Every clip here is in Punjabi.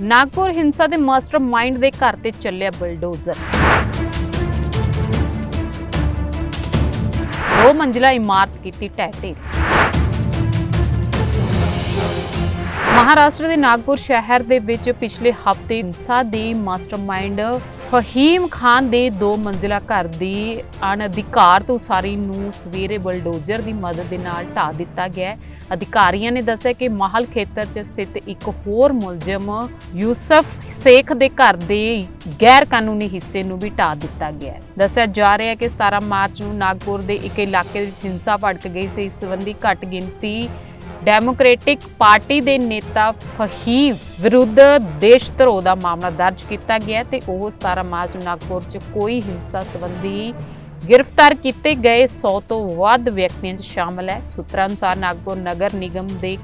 ਨਾਗਪੁਰ ਹਿੰਸਾ ਦੇ ਮਾਸਟਰਮਾਈਂਡ ਦੇ ਘਰ ਤੇ ਚੱਲਿਆ ਬਲਡੋਜ਼ਰ। ਦੋ ਮੰਜ਼ਿਲਾ ਇਮਾਰਤ ਕੀਤੀ ਢਹਿ ਢੇਰੀ ਮਹਾਰਾਸ਼ਟਰ ਦੇ ਨਾਗਪੁਰ ਸ਼ਹਿਰ ਦੇ ਵਿੱਚ ਪਿਛਲੇ ਹਫ਼ਤੇ ਹਿੰਸਾ ਦੀ ਮਾਸਟਰਮਾਈਂਡ ਫਹੀਮ ਖਾਨ ਦੇ ਦੋ ਮੰਜ਼ਿਲਾ ਘਰ ਦੀ ਅਣਅਧਿਕਾਰਤ ਉਸਾਰੀ ਨੂੰ ਸਵੇਰੇ ਬਲਡੋਜ਼ਰ ਦੀ ਮਦਦ ਦੇ ਨਾਲ ਢਾ ਦਿੱਤਾ ਗਿਆ ਅਧਿਕਾਰੀਆਂ ਨੇ ਦੱਸਿਆ ਕਿ ਮਾਹਲ ਖੇਤਰ 'ਚ ਸਥਿਤ ਇੱਕ ਹੋਰ ਮੁਲਜ਼ਮ ਯੂਸਫ ਸੇਖ ਦੇ ਘਰ ਦੇ ਗੈਰ ਕਾਨੂੰਨੀ ਹਿੱਸੇ ਨੂੰ ਵੀ ਢਾ ਦਿੱਤਾ ਗਿਆ ਦੱਸਿਆ ਜਾ ਰਿਹਾ ਹੈ ਕਿ 17 ਮਾਰਚ ਨੂੰ ਨਾਗਪੁਰ ਦੇ ਇੱਕ ਇਲਾਕੇ ਵਿੱਚ ਹਿੰਸਾ ਭੜਕ ਗਈ ਸੀ। ਇਸ ਸੰਬੰਧੀ ਘੱਟ ਗਿਣਤੀ ਡੈਮੋਕ੍ਰੈਟਿਕ ਪਾਰਟੀ ਦੇ ਨੇਤਾ ਫਹੀਮ ਵਿਰੁੱਧ ਦੇਸ਼ ਧਰੋਹ ਦਾ ਮਾਮਲਾ ਦਰਜ ਕੀਤਾ ਗਿਆ ਹੈ ਤੇ ਉਹ 17 ਮਾਰਚ ਨੂੰ ਨਾਗਪੁਰ 'ਚ ਕੋਈ ਹਿੰਸਾ ਸੰਬੰਧੀ ਗ੍ਰਿਫਤਾਰ ਕੀਤੇ ਗਏ 100 ਤੋਂ ਵੱਧ ਵਿਅਕਤੀਆਂ 'ਚ ਸ਼ਾਮਲ ਹੈ। ਸੂਤਰਾਂ ਅਨੁਸਾਰ ਨਾਗਪੁਰ ਨਗਰ ਨਿਗਮ ਦੇ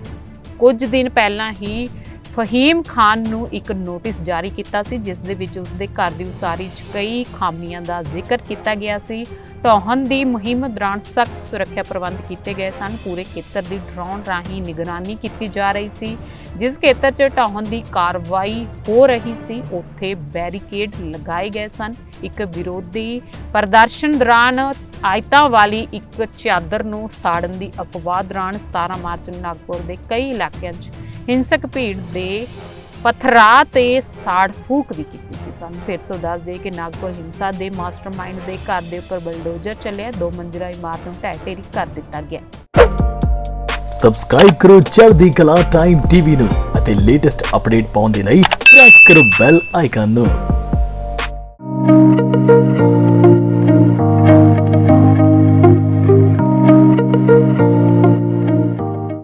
ਕੁਝ ਦਿਨ ਪਹਿਲਾਂ ਹੀ ਫਹੀਮ ਖਾਨ ਨੂੰ ਇੱਕ ਨੋਟਿਸ ਜਾਰੀ ਕੀਤਾ ਸੀ, ਜਿਸ ਦੇ ਵਿੱਚ ਉਸਦੇ ਘਰ ਦੀ ਉਸਾਰੀ 'ਚ ਕਈ ਖਾਮੀਆਂ ਦਾ ਜ਼ਿਕਰ ਕੀਤਾ ਗਿਆ ਸੀ। ਢਾਹਣ ਦੀ ਮੁਹਿੰਮ ਦੌਰਾਨ ਸਖਤ ਸੁਰੱਖਿਆ ਪ੍ਰਬੰਧ ਕੀਤੇ ਗਏ ਸਨ। ਪੂਰੇ ਖੇਤਰ ਦੀ ਡਰੋਨ ਰਾਹੀਂ ਨਿਗਰਾਨੀ ਕੀਤੀ ਜਾ ਰਹੀ ਸੀ, ਜਿਸ ਖੇਤਰ 'ਚ ਢਾਹਣ ਦੀ ਕਾਰਵਾਈ ਹੋ ਰਹੀ ਸੀ। ਉੱਥੇ ਬੈਰੀਕੇਡ ਲਗਾਏ ਗਏ ਸਨ। ਇੱਕ ਵਿਰੋਧੀ ਪ੍ਰਦਰਸ਼ਨ ਦੌਰਾਨ ਆਇਤਾਂ ਵਾਲੀ ਇੱਕ ਚਾਦਰ ਨੂੰ ਸਾੜਨ ਦੀ ਅਫਵਾਹ ਦੌਰਾਨ 17 ਮਾਰਚ ਨੂੰ ਨਾਗਪੁਰ ਦੇ ਕਈ ਇਲਾਕਿਆਂ 'ਚ ਹਿੰਸਕ ਭੀੜ ਦੇ ਪਥਰਾ ਤੇ ਸਾੜ ਫੂਕ ਵੀ ਕੀਤੀ ਸੀ। ਤੁਹਾਨੂੰ ਫਿਰ ਤੋਂ ਦੱਸ ਦੇ ਕਿ ਨਾਗਪੁਰ ਹਿੰਸਾ ਦੇ ਮਾਸਟਰਮਾਈਂਡ ਦੇ ਘਰ ਦੇ ਉੱਪਰ ਬਲਡੋਜ਼ਰ ਚੱਲਿਆ। ਦੋ ਮੰਜ਼ਿਲਾ ਇਮਾਰਤ ਨੂੰ ਢਹਿ ਢੇਰੀ ਕਰ ਦਿੱਤਾ ਗਿਆ। ਸਬਸਕ੍ਰਾਈਬ ਕਰੋ ਚੜ੍ਹਦੀ ਕਲਾ ਟਾਈਮ ਟੀਵੀ ਨੂੰ ਅਤੇ ਲੇਟੈਸਟ ਅਪਡੇਟ ਪਾਉਣ ਦੇ ਲਈ ਪ੍ਰੈਸ ਕਰੋ ਬੈਲ ਆਈਕਨ ਨੂੰ।